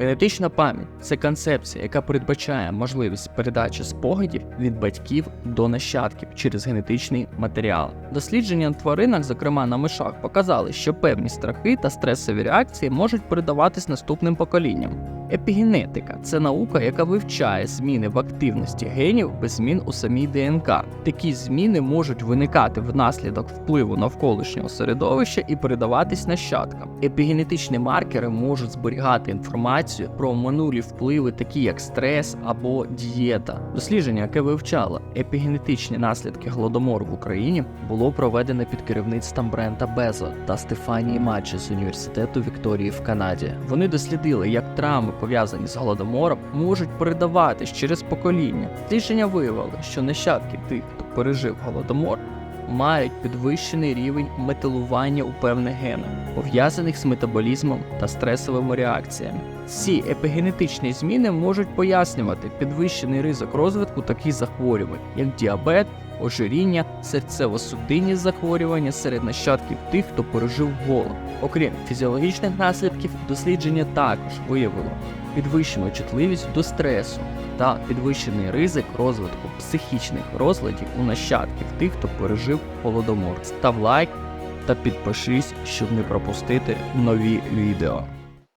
Генетична пам'ять це концепція, яка передбачає можливість передачі спогадів від батьків до нащадків через генетичний матеріал. Дослідження на тваринах, зокрема на мишах, показали, що певні страхи та стресові реакції можуть передаватись наступним поколінням. Епігенетика це наука, яка вивчає зміни в активності генів без змін у самій ДНК. Такі зміни можуть виникати внаслідок впливу навколишнього середовища і передаватись нащадкам. Епігенетичні маркери можуть зберігати інформацію про минулі впливи, такі як стрес або дієта. Дослідження, яке вивчало епігенетичні наслідки голодомору в Україні, було проведене під керівництвом Брента Безо та Стефанії Матчі з університету Вікторії в Канаді. Вони дослідили, як травми, пов'язані з голодомором, можуть передаватись через покоління. Дослідження виявило, що нащадки тих, хто пережив голодомор, мають підвищений рівень метилування у певних генах, пов'язаних з метаболізмом та стресовими реакціями. Ці епігенетичні зміни можуть пояснювати підвищений ризик розвитку таких захворювань, як діабет, ожиріння, серцево-судинні захворювання серед нащадків тих, хто пережив голод. Окрім фізіологічних наслідків, дослідження також виявило підвищену чутливість до стресу та підвищений ризик розвитку психічних розладів у нащадків тих, хто пережив голодомор. Став лайк та підпишись, щоб не пропустити нові відео.